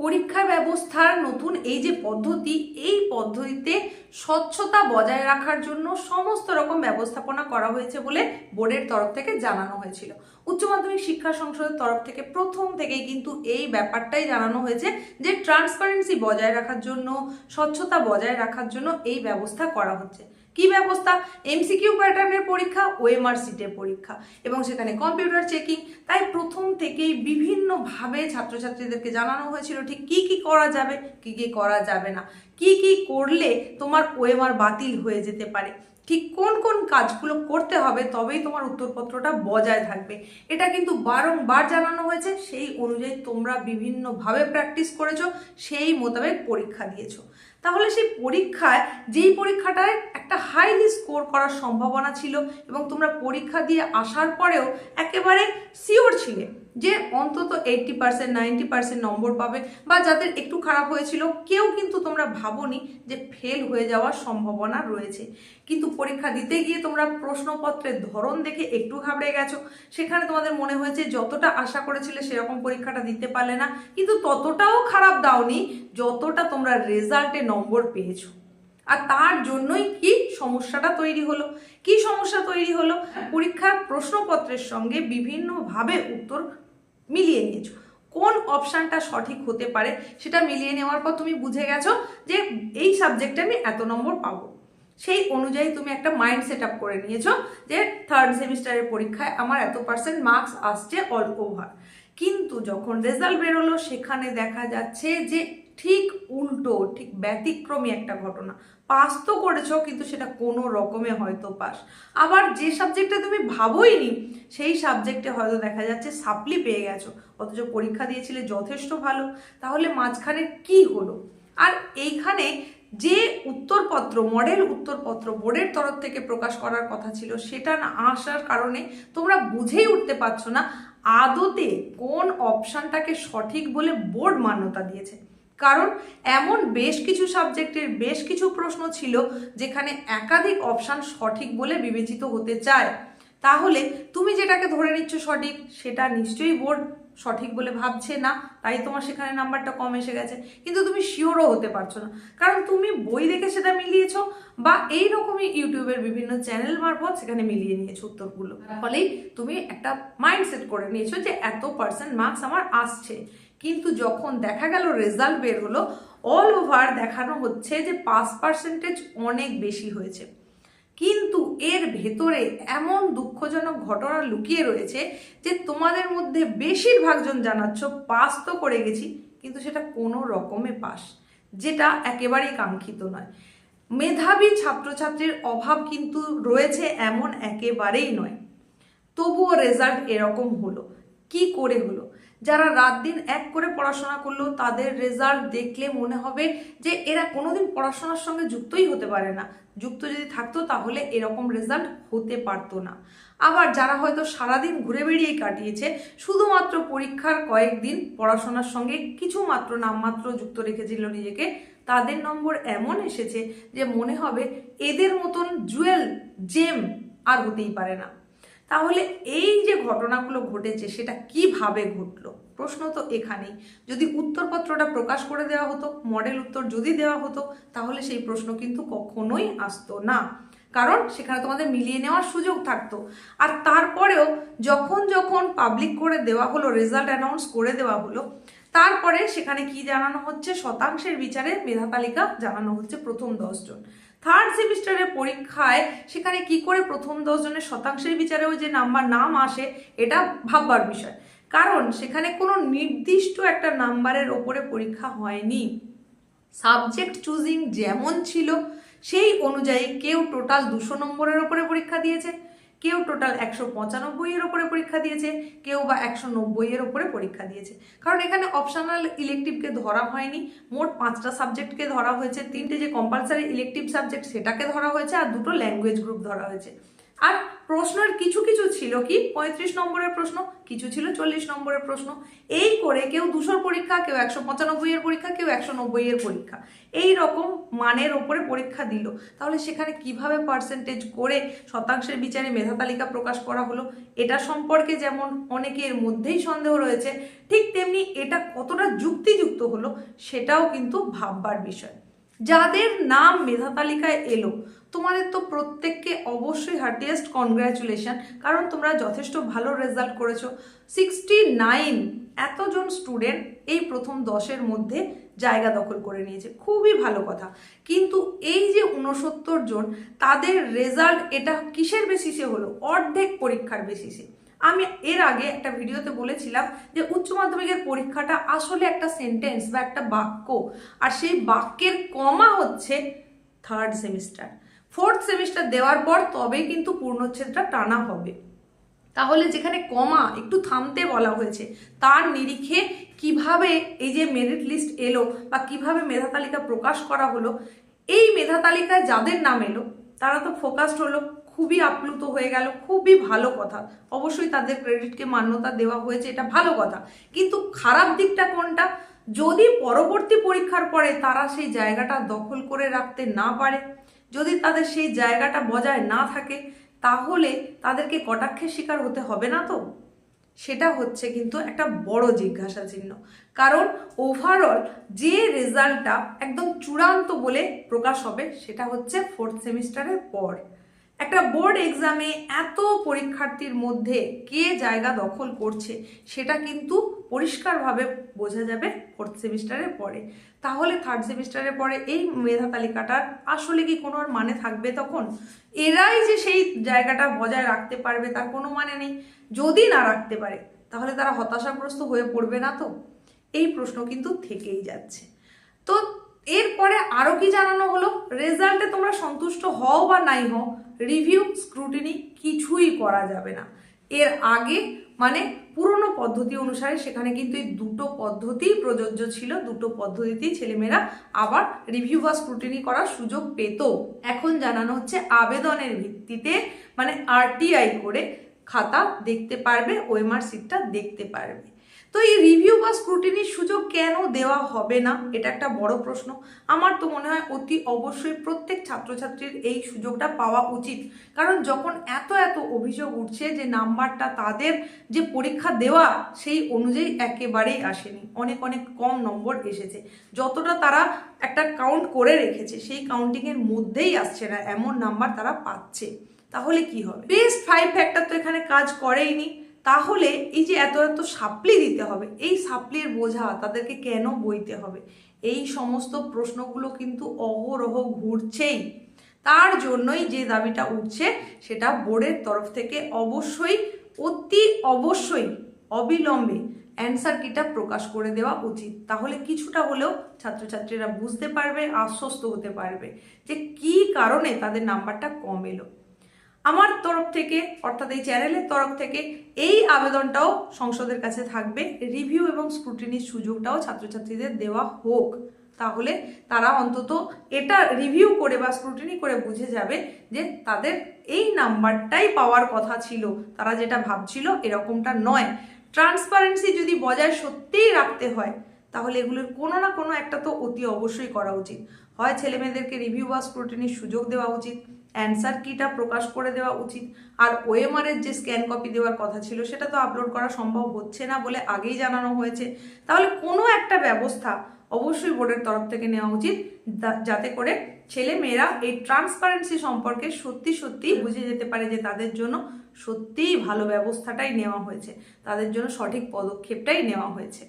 পরীক্ষা ব্যবস্থার নতুন এই যে পদ্ধতি, এই পদ্ধতিতে স্বচ্ছতা বজায় রাখার জন্য সমস্ত রকম ব্যবস্থাপনা করা হয়েছে বলে বোর্ডের তরফ থেকে জানানো হয়েছিল। উচ্চ মাধ্যমিক শিক্ষা সংসদের তরফ থেকে প্রথম থেকেই কিন্তু এই ব্যাপারটাই জানানো হয়েছে যে ট্রান্সপারেন্সি বজায় রাখার জন্য, স্বচ্ছতা বজায় রাখার জন্য এই ব্যবস্থা করা হচ্ছে। কি ব্যবস্থা? এমসিকিউ প্যাটার্নের পরীক্ষা ওএমআর সিটের পরীক্ষা। এবং সেখানে কম্পিউটার চেকিং তাই প্রথম থেকেই বিভিন্নভাবে ছাত্রছাত্রীদেরকে জানানো হয়েছিল, ঠিক কি কি করা যাবে, কি কি করা যাবে না। কি কি করলে তোমার ওএমআর বাতিল হয়ে যেতে পারে? ঠিক কোন কোন কাজগুলো করতে হবে, তবেই তোমার উত্তরপত্রটা বজায় থাকবে। এটা কিন্তু বারংবার জানানো হয়েছে, সেই অনুযায়ী তোমরা বিভিন্নভাবে প্র্যাকটিস করেছ, সেই মোতাবেক পরীক্ষা দিয়েছ। তাহলে সেই পরীক্ষায়, যেই পরীক্ষাটায় একটা হাইলি স্কোর করার সম্ভাবনা ছিল এবং তোমরা পরীক্ষা দিয়ে আসার পরেও একেবারে সিওর ছিলে। যে অন্তত eighty percent ninety percent number পাবে বা যাদের একটু খারাপ হয়েছিল, কেউ কিন্তু তোমরা ভাবোনি যে ফেল হয়ে যাওয়ার সম্ভাবনা রয়েছে। কিন্তু পরীক্ষা দিতে গিয়ে তোমরা প্রশ্নপত্রের ধরন দেখে একটু ঘাবড়ে গেছো। সেখানে তোমাদের মনে হয়েছে যতটা আশা করেছিলে সেরকম পরীক্ষাটা দিতে পারলে না, কিন্তু ততটাও খারাপ দাওনি যতটা তোমরা রেজাল্টে নম্বর পেয়েছ। আর তার জন্যই কি সমস্যাটা তৈরি হলো? কি সমস্যা তৈরি হলো? পরীক্ষার প্রশ্নপত্রের সঙ্গে বিভিন্নভাবে উত্তর মিলিয়ে নিয়েছো। কোন অপশানটা সঠিক হতে পারে সেটা মিলিয়ে নেওয়ার পর তুমি বুঝে গেছো যে এই সাবজেক্টে আমি এত নম্বর পাবো। সেই অনুযায়ী তুমি একটা মাইন্ড সেট আপ করে নিয়েছো যে থার্ড সেমিস্টারের পরীক্ষায় আমার এত পার্সেন্ট মার্কস আসছে অল ওভার কিন্তু যখন রেজাল্ট বেরোলো সেখানে দেখা যাচ্ছে যে ঠিক উল্টো, ঠিক ব্যতিক্রমী একটা ঘটনা। পাস তো করেছ, কিন্তু সেটা কোনো রকমে হয়তো পাস আবার যে সাবজেক্টে তুমি ভাবোই নি সেই সাবজেক্টে হয়তো দেখা যাচ্ছে সাপ্লি পেয়ে গেছো। অথচ পরীক্ষা দিয়েছিলে যথেষ্ট ভালো। তাহলে মাঝখানে কি হলো? আর এইখানে যে উত্তরপত্র মডেল উত্তরপত্র বোর্ডের তরফ থেকে প্রকাশ করার কথা ছিল, সেটা না আসার কারণে তোমরা বুঝেই উঠতে পারছ না আদতে কোন অপশানটাকে সঠিক বলে বোর্ড মান্যতা দিয়েছে। কারণ এমন বেশ কিছু সাবজেক্টের বেশ কিছু প্রশ্ন ছিল যেখানে একাধিক অপশান সঠিক বলে বিবেচিত হতে চায়। তাহলে তুমি যেটাকে ধরে নিচ্ছ সঠিক, সেটা নিশ্চয়ই বোর্ড সঠিক বলে ভাবছে না, তাই তোমার সেখানে নাম্বারটা কম এসে গেছে। কিন্তু তুমি শিওরও হতে পারছ না। কারণ তুমি বই দেখে সেটা মিলিয়েছ বা এই রকমই ইউটিউবের বিভিন্ন চ্যানেল মারফত সেখানে মিলিয়ে নিয়েছো উত্তরগুলো। ফলেই তুমি একটা মাইন্ডসেট করে নিয়েছো যে এত পার্সেন্ট মার্কস আমার আসছে। কিন্তু যখন দেখা গেল রেজাল্ট বের হলো অল ওভার দেখানো হচ্ছে যে পাস পার্সেন্টেজ অনেক বেশি হয়েছে। কিন্তু এর ভেতরে এমন দুঃখজনক ঘটনা লুকিয়ে রয়েছে যে তোমাদের মধ্যে বেশিরভাগজন জানাচ্ছ, পাস তো করে গেছি, কিন্তু সেটা কোনো রকমে পাস। যেটা একেবারেই কাঙ্ক্ষিত নয়। মেধাবী ছাত্রছাত্রীর অভাব কিন্তু রয়েছে এমন একেবারেই নয়। তবুও রেজাল্ট এরকম হলো। কি করে হলো? যারা রাত দিন এক করে পড়াশোনা করল, তাদের রেজাল্ট দেখলে মনে হবে যে এরা কোনোদিন পড়াশোনার সঙ্গে যুক্তই হতে পারে না। যুক্ত যদি থাকতো, তাহলে এরকম রেজাল্ট হতে পারতো না। আবার যারা হয়তো সারাদিন ঘুরে বেড়িয়েই কাটিয়েছে, শুধুমাত্র পরীক্ষার কয়েকদিন পড়াশোনার সঙ্গে কিছু মাত্র নামমাত্র যুক্ত রেখেছিল নিজেকে, তাদের নম্বর এমন এসেছে যে মনে হবে এদের মতন জুয়েল, জেম আর হতেই পারে না। তাহলে এই যে ঘটনাগুলো ঘটেছে, সেটা কীভাবে ঘটলো? প্রশ্ন তো এখানেই। যদি উত্তরপত্রটা প্রকাশ করে দেওয়া হতো, মডেল উত্তর যদি দেওয়া হতো, তাহলে সেই প্রশ্ন কিন্তু কখনোই আসতো না। কারণ সেখানে তোমাদের মিলিয়ে নেওয়ার সুযোগ থাকতো। আর তারপরেও যখন যখন পাবলিক করে দেওয়া হলো রেজাল্ট অ্যানাউন্স করে দেওয়া হলো, তারপরে সেখানে কি জানানো হচ্ছে? শতাংশের বিচারে মেধা তালিকা জানানো হচ্ছে প্রথম দশজন। থার্ড সেমিস্টারের পরীক্ষায় সেখানে কি করে প্রথম দশজনের শতাংশের বিচারেও যে নাম্বার নাম আসে, এটা ভাববার বিষয়। কারণ সেখানে কোনো নির্দিষ্ট একটা নাম্বারের ওপরে পরীক্ষা হয়নি। সাবজেক্ট চুজিং যেমন ছিল, সেই অনুযায়ী কেউ টোটাল দুশো নম্বরের ওপরে পরীক্ষা দিয়েছে। কেউ টোটাল একশো পঁচানব্বইয়ের ওপরে পরীক্ষা দিয়েছে, কেউ বা একশো নব্বইয়ের ওপরে পরীক্ষা দিয়েছে। কারণ এখানে অপশনাল ইলেকটিভকে ধরা হয়নি, মোট পাঁচটা সাবজেক্টকে ধরা হয়েছে, তিনটে যে কম্পালসারি ইলেকটিভ সাবজেক্ট সেটাকে ধরা হয়েছে, আর দুটো ল্যাঙ্গুয়েজ গ্রুপ ধরা হয়েছে। আর প্রশ্নের কিছু কিছু ছিল কি? পঁয়ত্রিশ নম্বরের প্রশ্ন, কিছু ছিল চল্লিশ নম্বরের প্রশ্ন। এই করে কেউ দুশোর পরীক্ষা, কেউ একশো পঁচানব্বই এর পরীক্ষা, কেউ একশো নব্বই এর পরীক্ষা। এই রকম মানের ওপরে পরীক্ষা দিল। তাহলে সেখানে কীভাবে পার্সেন্টেজ করে শতাংশের বিচারে মেধা তালিকা প্রকাশ করা হলো? এটা সম্পর্কে যেমন অনেকের মধ্যেই সন্দেহ রয়েছে, ঠিক তেমনি এটা কতটা যুক্তিযুক্ত হলো সেটাও কিন্তু ভাববার বিষয়। যাদের নাম মেধা তালিকায় এলো, তোমাদের তো প্রত্যেককে অবশ্যই হার্টিয়েস্ট কনগ্রাচুলেশন কারণ তোমরা যথেষ্ট ভালো রেজাল্ট করেছ। সিক্সটি নাইন এতজন স্টুডেন্ট এই প্রথম দশের মধ্যে জায়গা দখল করে নিয়েছে। খুবই ভালো কথা। কিন্তু এই যে উনসত্তর জন, তাদের রেজাল্ট এটা কিসের বেসিসে হলো? অর্ধেক পরীক্ষার বেসিসে আমি এর আগে একটা ভিডিওতে বলেছিলাম যে উচ্চ মাধ্যমিকের পরীক্ষাটা আসলে একটা সেন্টেন্স বা একটা বাক্য। আর সেই বাক্যের কমা হচ্ছে থার্ড সেমিস্টার ফোর্থ সেমিস্টার দেওয়ার পর তবেই কিন্তু পূর্ণচ্ছেদটা টানা হবে। তাহলে যেখানে কমা একটু থামতে বলা হয়েছে, তার নিরিখে কীভাবে এই যে মেরিট লিস্ট এলো বা কীভাবে মেধা তালিকা প্রকাশ করা হলো, এই মেধা তালিকায় যাদের নাম এলো, তারা তো ফোকাসড হলো। খুবই আপ্লুত হয়ে গেল, খুবই ভালো কথা। অবশ্যই তাদের ক্রেডিটকে মান্যতা দেওয়া হয়েছে, এটা ভালো কথা। কিন্তু খারাপ দিকটা কোনটা? যদি পরবর্তী পরীক্ষার পরে তারা সেই জায়গাটা দখল করে রাখতে না পারে, যদি তাদের সেই জায়গাটা বজায় না থাকে, তাহলে তাদেরকে কটাক্ষের শিকার হতে হবে না তো? সেটা হচ্ছে কিন্তু একটা বড় জিজ্ঞাসা চিহ্ন। কারণ ওভারঅল যে রেজাল্টটা একদম চূড়ান্ত বলে প্রকাশ হবে, সেটা হচ্ছে ফোর্থ সেমিস্টারের পর। একটা বোর্ড এক্সামে এত পরীক্ষার্থীর মধ্যে কে জায়গা দখল করছে, সেটা কিন্তু পরিষ্কারভাবে বোঝা যাবে ফোর্থ সেমিস্টারের পরে। তাহলে থার্ড সেমিস্টারের পরে এই মেধা তালিকাটার আসলে কি কোনো আর মানে থাকবে তখন? এরাই যে সেই জায়গাটা বজায় রাখতে পারবে তার কোনো মানে নেই। যদি না রাখতে পারে, তাহলে তারা হতাশাগ্রস্ত হয়ে পড়বে না তো? এই প্রশ্ন কিন্তু থেকেই যাচ্ছে। তো এরপরে আরও কি জানানো হলো? রেজাল্টে তোমরা সন্তুষ্ট হও বা নাই হও রিভিউ স্ক্রুটিনি কিছুই করা যাবে না। এর আগে মানে পুরনো পদ্ধতি অনুসারে সেখানে কিন্তু এই দুটো পদ্ধতিই প্রযোজ্য ছিল, দুটো পদ্ধতিতেই ছেলেমেয়েরা আবার রিভিউ বা স্ক্রুটিনি করার সুযোগ পেত। এখন জানানো হচ্ছে আবেদনের ভিত্তিতে মানে আরটিআই করে খাতা দেখতে পারবে ওএমআর সিটটা দেখতে পারবে। তো এই রিভিউ বা স্ক্রুটিনির সুযোগ কেন দেওয়া হবে না? এটা একটা বড় প্রশ্ন। আমার তো মনে হয় অতি অবশ্যই প্রত্যেক ছাত্রছাত্রীর এই সুযোগটা পাওয়া উচিত। কারণ যখন এত এত অভিযোগ উঠছে যে নাম্বারটা তাদের যে পরীক্ষা দেওয়া, সেই অনুযায়ী একেবারেই আসেনি। অনেক অনেক কম নম্বর এসেছে। যতটা তারা একটা কাউন্ট করে রেখেছে, সেই কাউন্টিংয়ের মধ্যেই আসছে না। এমন নাম্বার তারা পাচ্ছে। তাহলে কি হবে? বেস্ট ফাইভ ফ্যাক্টর তো এখানে কাজ করেইনি। তাহলে এই যে এত এত সাপ্লি দিতে হবে, এই সাপ্লির বোঝা তাদেরকে কেন বইতে হবে? এই সমস্ত প্রশ্নগুলো কিন্তু অহরহ ঘুরছেই। তার জন্যই যে দাবিটা উঠছে সেটা বোর্ডের তরফ থেকে অবশ্যই, অতি অবশ্যই অবিলম্বে অ্যান্সার কিটা প্রকাশ করে দেওয়া উচিত। তাহলে কিছুটা হলেও ছাত্রছাত্রীরা বুঝতে পারবে, আশ্বস্ত হতে পারবে যে কি কারণে তাদের নাম্বারটা কম এলো। আমার তরফ থেকে, অর্থাৎ এই চ্যানেলের তরফ থেকে এই আবেদনটাও সংসদের কাছে থাকবে। রিভিউ এবং স্ক্রুটিনির সুযোগটাও ছাত্রছাত্রীদের দেওয়া হোক। তাহলে তারা অন্তত এটা রিভিউ করে বা স্ক্রুটিনি করে বুঝে যাবে যে তাদের এই নাম্বারটাই পাওয়ার কথা ছিল। তারা যেটা ভাবছিল এরকমটা নয়। ট্রান্সপারেন্সি যদি বজায় সত্যিই রাখতে হয়, তাহলে এগুলোর কোনো না কোনো একটা তো অতি অবশ্যই করা উচিত। হয় ছেলেমেয়েদেরকে রিভিউ বা স্ক্রুটিনির সুযোগ দেওয়া উচিত অ্যান্সার কিটা প্রকাশ করে দেওয়া উচিত। আর ওএমআর এর যে স্ক্যান কপি দেওয়ার কথা ছিল, সেটা তো আপলোড করা সম্ভব হচ্ছে না বলে আগেই জানানো হয়েছে। তাহলে কোনো একটা ব্যবস্থা অবশ্যই বোর্ডের তরফ থেকে নেওয়া উচিত যাতে করে ছেলে মেয়েরা এই ট্রান্সপারেন্সি সম্পর্কে সত্যি সত্যি বুঝে যেতে পারে যে তাদের জন্য সত্যিই ভালো ব্যবস্থাটাই নেওয়া হয়েছে, তাদের জন্য সঠিক পদক্ষেপটাই নেওয়া হয়েছে।